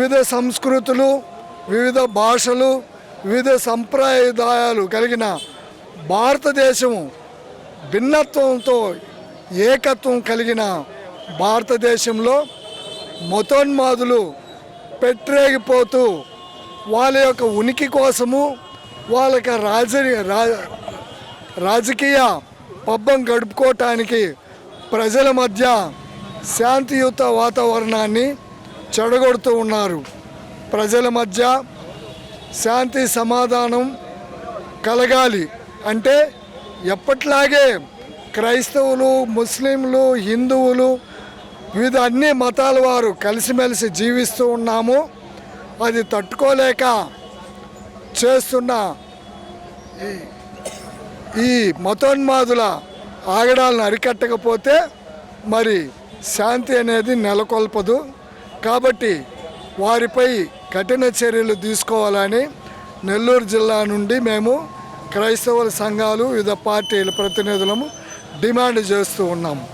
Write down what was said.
వివిధ సంస్కృతులు వివిధ భాషలు వివిధ సంప్రదాయాలు కలిగిన భారతదేశము భిన్నత్వంతో ఏకత్వం కలిగిన భారతదేశంలో మతోన్మాదులు పెట్టరేగిపోతూ వాళ్ళ యొక్క ఉనికి కోసము వాళ్ళ యొక్క రాజ రా- రాజకీయ పబ్బం గడుపుకోవటానికి ప్రజల మధ్య శాంతియుత వాతావరణాన్ని చెడగొడుతూ ఉన్నారు. ప్రజల మధ్య శాంతి సమాధానం కలగాలి. అంటే ఎప్పట్లాగే క్రైస్తవులు ముస్లింలు హిందువులు వివిధ అన్ని మతాల వారు కలిసిమెలిసి జీవిస్తూ ఉన్నాము. అది తట్టుకోలేక చేస్తున్న ఈ- ఈ మతోన్మాదుల ఆగడాలను అరికట్టకపోతే మరి శాంతి అనేది నెలకొల్పదు. కాబట్టి వారిపై కఠిన చర్యలు తీసుకోవాలని నెల్లూరు జిల్లా నుండి మేము క్రైస్తవుల సంఘాలు వివిధ పార్టీల ప్రతినిధులము డిమాండ్ చేస్తూ ఉన్నాము.